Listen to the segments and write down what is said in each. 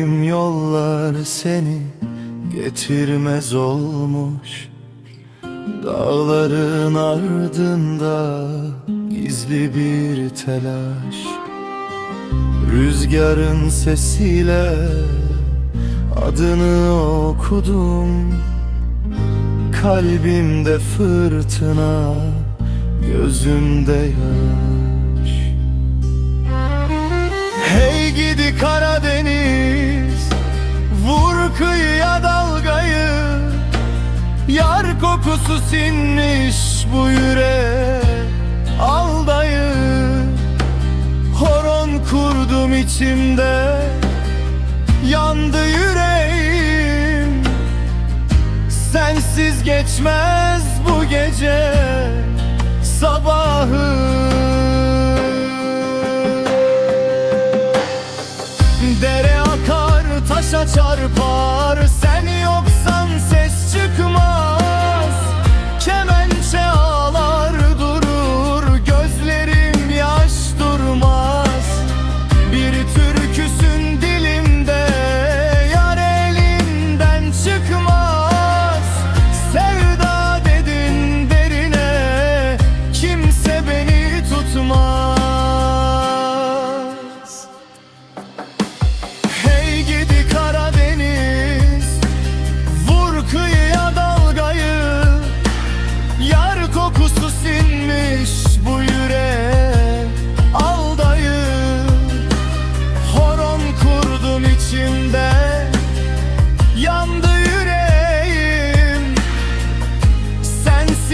Bildiğim yollar seni getirmez olmuş. Dağların ardında gizli bir telaş. Rüzgarın sesiyle adını okudum. Kalbimde fırtına, gözümde yaş. Hey gidi Karadeniz kıyıya dalgayı Yar kokusu sinmiş bu yüreğe Al dayı Horon kurdum içimde. Yandı yüreğim Sensiz geçmez bu gece. Sabahı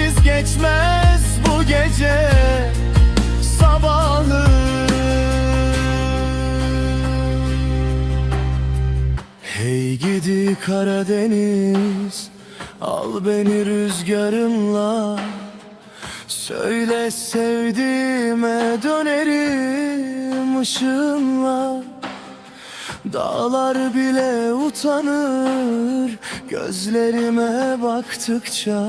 Sensiz geçmez bu gece Sabahı Hey gidi Karadeniz Al beni rüzgarınla Söyle sevdiğime dönerim ışığınla Dağlar bile utanır Gözlerime baktıkça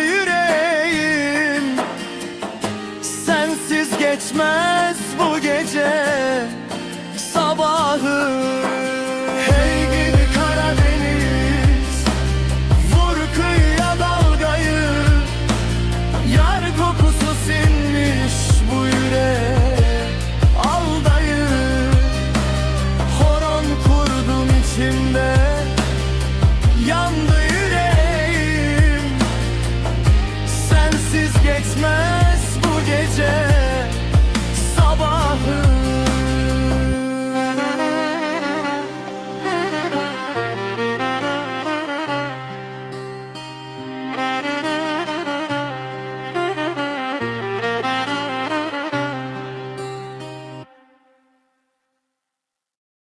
geçmez bu gece sabahı. Hey gidi Karadeniz Vur kıyıya dalgayı. Yar kokusu sinmiş bu yüreğe Aldayı. Horon kurdum içimde Yandı yüreğim. Sensiz geçmez bu gece.